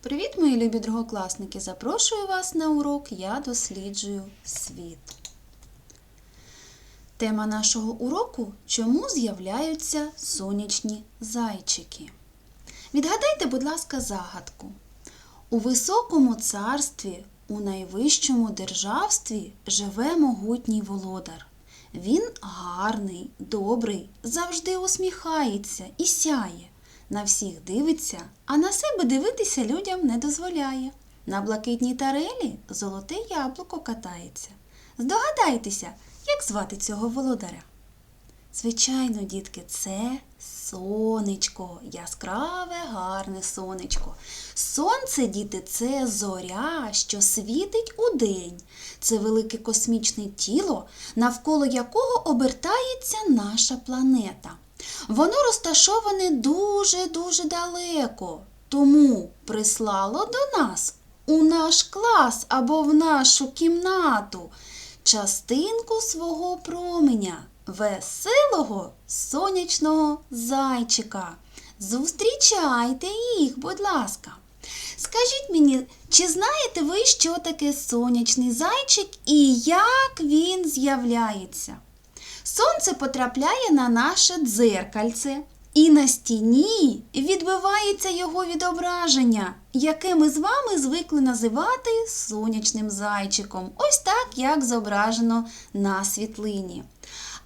Привіт, мої любі другокласники! Запрошую вас на урок Я досліджую світ. Тема нашого уроку чому з'являються сонячні зайчики. Відгадайте, будь ласка, загадку. У високому царстві, у найвищому державстві живе могутній володар. Він гарний, добрий, завжди усміхається і сяє. На всіх дивиться, а на себе дивитися людям не дозволяє. На блакитній тарелі золоте яблуко катається. Здогадайтеся, як звати цього володаря? Звичайно, дітки, це сонечко, яскраве, гарне сонечко. Сонце, діти, це зоря, що світить у день. Це велике космічне тіло, навколо якого обертається наша планета. Воно розташоване дуже-дуже далеко, тому прислало до нас у наш клас або в нашу кімнату частинку свого променя, веселого сонячного зайчика. Зустрічайте їх, будь ласка. Скажіть мені, чи знаєте ви, що таке сонячний зайчик і як він з'являється? Сонце потрапляє на наше дзеркальце, і на стіні відбивається його відображення, яке ми з вами звикли називати сонячним зайчиком. Ось так, як зображено на світлині.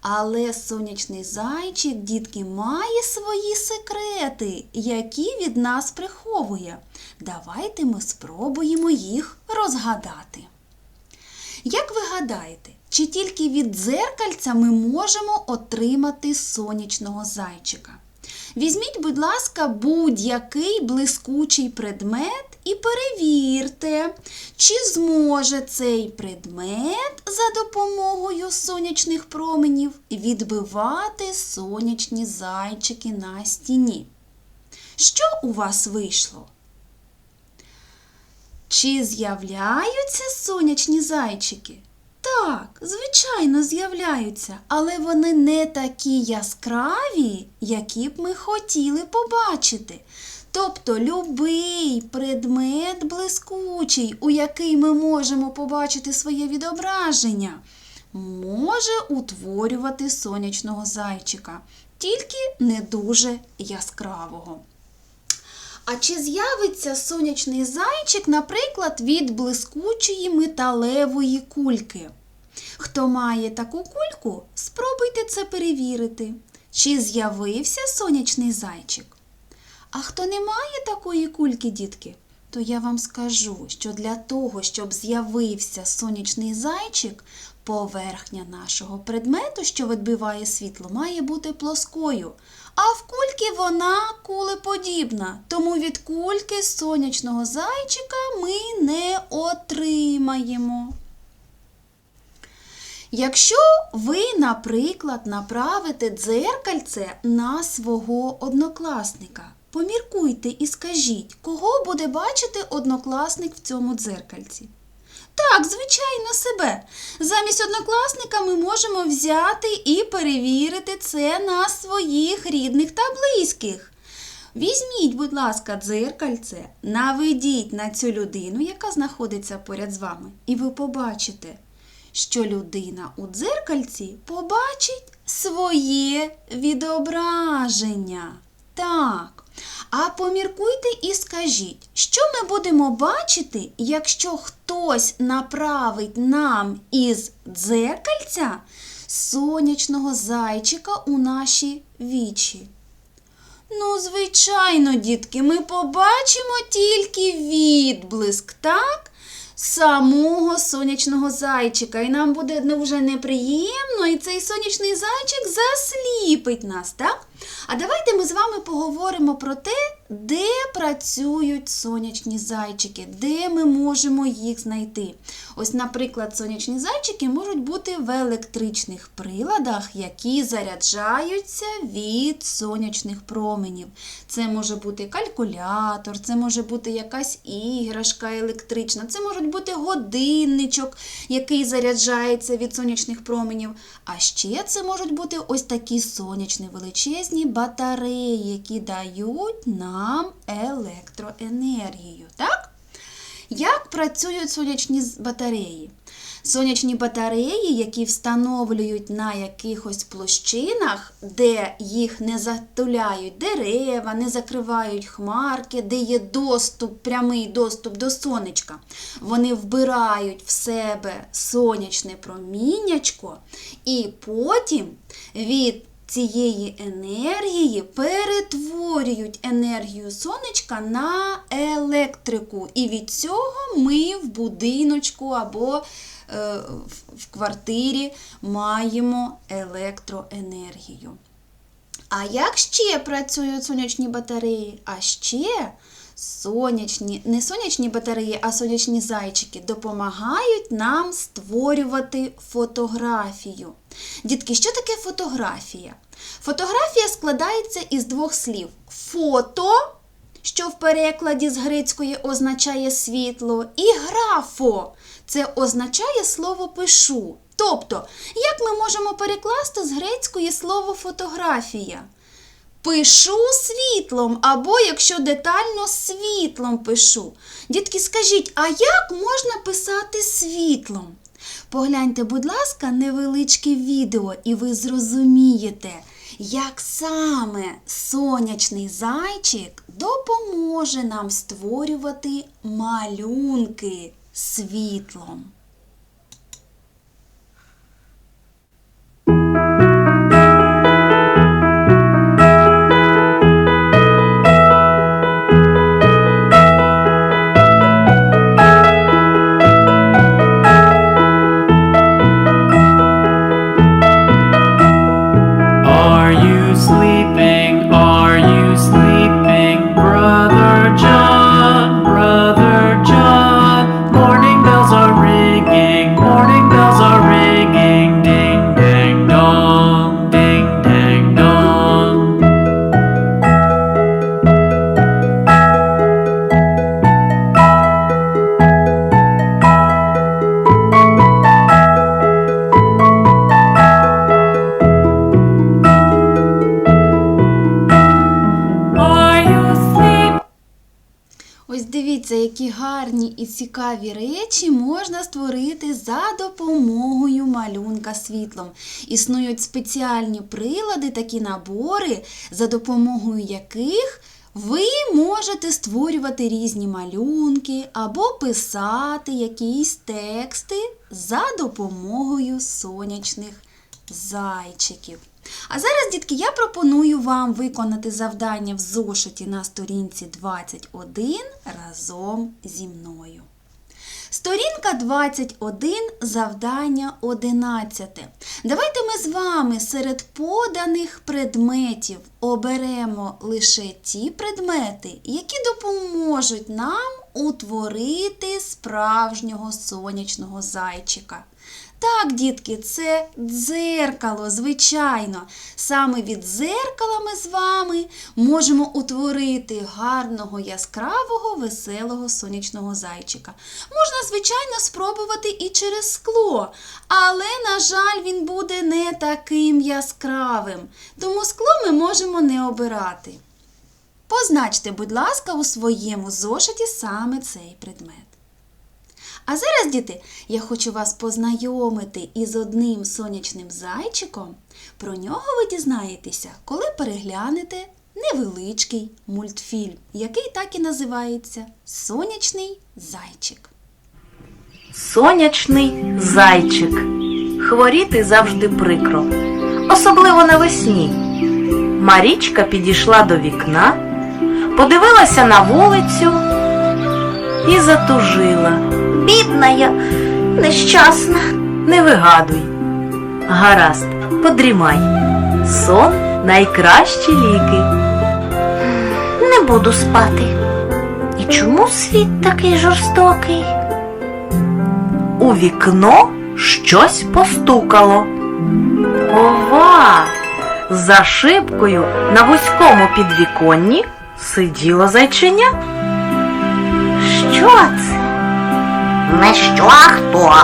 Але сонячний зайчик, дітки, має свої секрети, які від нас приховує. Давайте ми спробуємо їх розгадати. Як ви гадаєте, чи тільки від дзеркальця ми можемо отримати сонячного зайчика? Візьміть, будь ласка, будь-який блискучий предмет і перевірте, чи зможе цей предмет за допомогою сонячних променів відбивати сонячні зайчики на стіні. Що у вас вийшло? Чи з'являються сонячні зайчики? Так, звичайно, з'являються, але вони не такі яскраві, які б ми хотіли побачити. Тобто любий предмет блискучий, у який ми можемо побачити своє відображення, може утворювати сонячного зайчика, тільки не дуже яскравого. А чи з'явиться сонячний зайчик, наприклад, від блискучої металевої кульки? Хто має таку кульку, спробуйте це перевірити. Чи з'явився сонячний зайчик? А хто не має такої кульки, дітки, то я вам скажу, що для того, щоб з'явився сонячний зайчик, поверхня нашого предмету, що відбиває світло, має бути плоскою. А в кульки вона кулеподібна, тому від кульки сонячного зайчика ми не отримаємо. Якщо ви, наприклад, направите дзеркальце на свого однокласника, поміркуйте і скажіть, кого буде бачити однокласник в цьому дзеркальці. Так, звичайно, себе. Замість однокласника ми можемо взяти і перевірити це на своїх рідних та близьких. Візьміть, будь ласка, дзеркальце, наведіть на цю людину, яка знаходиться поряд з вами, і ви побачите, що людина у дзеркальці побачить своє відображення. Так. А поміркуйте і скажіть, що ми будемо бачити, якщо хтось направить нам із дзеркальця сонячного зайчика у наші вічі? Ну, звичайно, дітки, ми побачимо тільки відблиск, так? Самого сонячного зайчика. І нам буде ну, вже неприємно, і цей сонячний зайчик засліпить нас, так? А давайте ми з вами поговоримо про те, де працюють сонячні зайчики, де ми можемо їх знайти. Ось, наприклад, сонячні зайчики можуть бути в електричних приладах, які заряджаються від сонячних променів. Це може бути калькулятор, це може бути якась іграшка електрична, це можуть бути годинничок, який заряджається від сонячних променів. А ще це можуть бути ось такі сонячні величезні сонячні батареї, які дають нам електроенергію. Так? Як працюють сонячні батареї? Сонячні батареї, які встановлюють на якихось площинах, де їх не затуляють дерева, не закривають хмарки, де є доступ, прямий доступ до сонечка, вони вбирають в себе сонячне проміннячко і потім від цієї енергії перетворюють енергію сонечка на електрику. І від цього ми в будиночку або е, в- в квартирі маємо електроенергію. А як ще працюють сонячні батареї? А ще сонячні, не сонячні батареї, а сонячні зайчики допомагають нам створювати фотографію. Дітки, що таке фотографія? Фотографія складається із двох слів: фото, що в перекладі з грецької означає світло, і графо. Це означає слово пишу. Тобто, як ми можемо перекласти з грецької слово фотографія? Пишу світлом, або якщо детально світлом пишу. Дітки, скажіть, а як можна писати світлом? Погляньте, будь ласка, невеличке відео, і ви зрозумієте, як саме сонячний зайчик допоможе нам створювати малюнки світлом. Цікаві речі можна створити за допомогою малюнка світлом. Існують спеціальні прилади, такі набори, за допомогою яких ви можете створювати різні малюнки або писати якісь тексти за допомогою сонячних зайчиків. А зараз, дітки, я пропоную вам виконати завдання в зошиті на сторінці 21 разом зі мною. Сторінка 21, завдання 11. Давайте ми з вами серед поданих предметів оберемо лише ті предмети, які допоможуть нам утворити справжнього сонячного зайчика. Так, дітки, це дзеркало, звичайно. Саме від дзеркала ми з вами можемо утворити гарного, яскравого, веселого сонячного зайчика. Можна, звичайно, спробувати і через скло, але, на жаль, він буде не таким яскравим. Тому скло ми можемо не обирати. Позначте, будь ласка, у своєму зошиті саме цей предмет. А зараз, діти, я хочу вас познайомити із одним сонячним зайчиком. Про нього ви дізнаєтеся, коли переглянете невеличкий мультфільм, який так і називається Сонячний зайчик. Сонячний зайчик. Хворіти завжди прикро, особливо навесні. Марічка підійшла до вікна, подивилася на вулицю і затужила. Бідна я, нещасна. Не вигадуй. Гаразд, подрімай. Сон найкращі ліки. Не буду спати. І чому світ такий жорстокий? У вікно щось постукало. Ова! За шибкою на вузькому підвіконні сиділо зайчиня. Не що, а хто?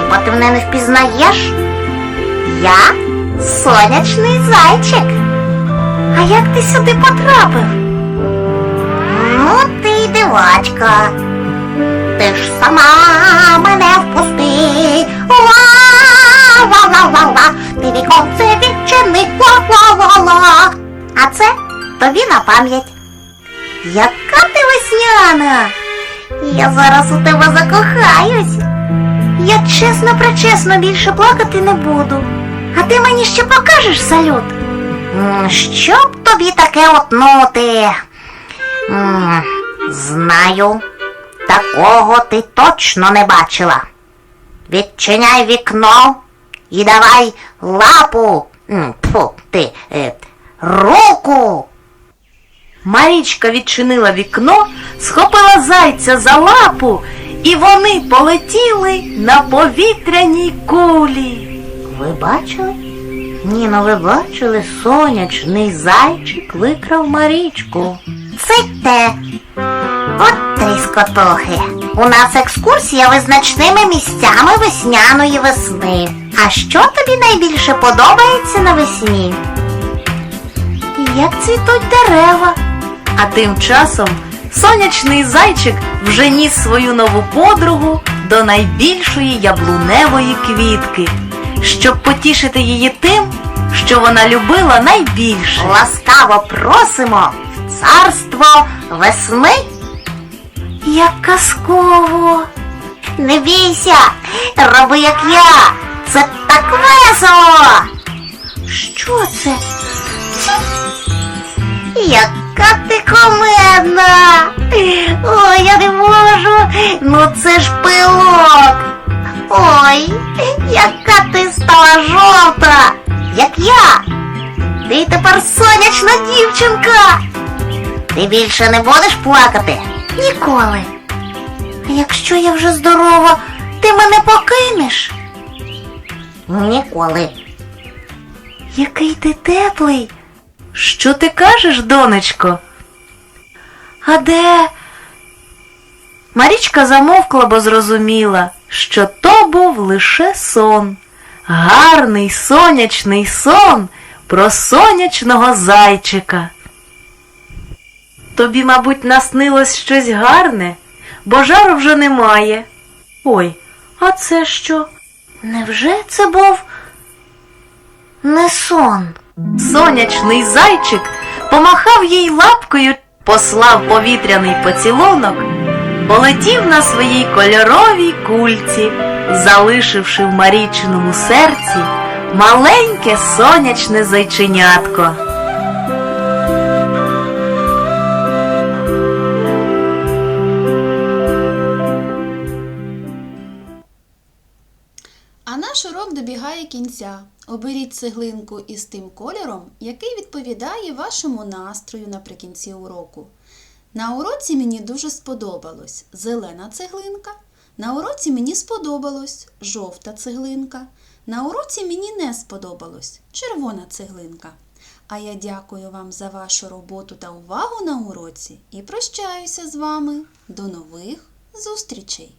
Хіба ти мене не впізнаєш? Я сонячний зайчик. А як ти сюди потрапив? Ну, ти дивачка. Ти ж сама мене впусти. Ла-ла-ла-ла-ла. Ти віконце відчини. Ла-ла-ла-ла. А це тобі на пам'ять. Яка ти весняна? Я зараз у тебе закохаюсь. Я чесно причесно більше плакати не буду. А ти мені ще покажеш салют? М, Щоб тобі таке отнути? Знаю, такого ти точно не бачила. Відчиняй вікно і давай лапу. Фу, ти, е, руку. Марічка відчинила вікно, схопила зайця за лапу, і вони полетіли на повітряній кулі. Ви бачили? Ні, ну ви бачили, сонячний зайчик викрав Марічку. Це те. От тріскотохи. У нас екскурсія визначними місцями весняної весни. А що тобі найбільше подобається навесні? Як цвітуть дерева. А тим часом сонячний зайчик вже ніс свою нову подругу до найбільшої яблуневої квітки, щоб потішити її тим, що вона любила найбільше. Ласкаво просимо в царство весни. Як казково! Не бійся, роби як я. Це так весело. Що це? Яка ти комедна! Ой, я не можу. Ну це ж пилок. Ой, яка ти стала жовта, як я. Ти тепер сонячна дівчинка. Ти більше не будеш плакати? Ніколи. Якщо я вже здорова, ти мене покинеш? Ніколи. Який ти теплий. Що ти кажеш, донечко? А де? Марічка замовкла, бо зрозуміла, що то був лише сон. Гарний сонячний сон про сонячного зайчика. Тобі, мабуть, наснилось щось гарне, бо жару вже немає. Ой, а це що? Невже це був не сон? Сонячний зайчик помахав їй лапкою, послав повітряний поцілунок, полетів на своїй кольоровій кульці, залишивши в марічному серці маленьке сонячне зайченятко. Кінця. Оберіть цеглинку із тим кольором, який відповідає вашому настрою наприкінці уроку. На уроці мені дуже сподобалось зелена цеглинка. На уроці мені сподобалось жовта цеглинка. На уроці мені не сподобалось червона цеглинка. А я дякую вам за вашу роботу та увагу на уроці і прощаюся з вами. До нових зустрічей!